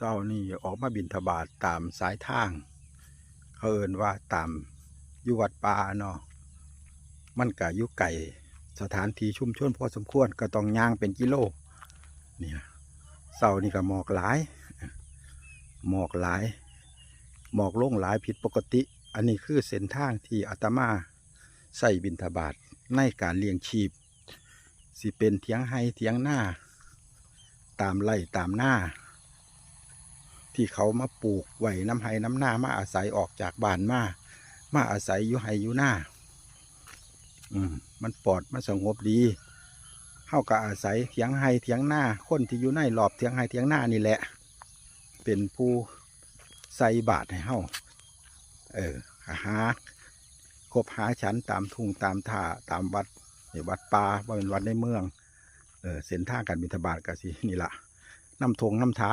เศร้านี่ออกมาบินทบาทตามสายทาง เขาเอินว่าตามอยู่วัดป่าเนาะมันก็อยู่ไก่สถานที่ชุ่มชนพอสมควรก็ต้องย่างเป็นกิโลนี่นะเศร้านี่ก็หมอกหลาย หมอกหลาย หมอกล่งหลายผิดปกติ อันนี้คือเส้นทางที่อาตมาใส่บินทบาทในการเลี้ยงชีพ สิเป็นเทียงไห้เทียงหน้า ตามไร่ตามหน้า ที่เขามาปลูกไว้น้ำไห้น้ำหน้ามาอาศัยออกจากบ้านมามาอาศัยอยู่ไห้อยู่หน้าอืมมันปลอดมันสงบดีเฮาก็อาศัยเถียงไห้เถียงหน้าคนที่อยู่ในรอบเถียงไห้เถียงหน้านี่แหละ เป็นผู้ใส่บาตรให้เฮาเออหาคบหาฉันตามทุ่งตามท่าตามวัดนี่วัดป่าว่าเป็นวัดในเมือง เออเส้นทางการบิณฑบาตก็สินี่ละน้ำทงน้ำทา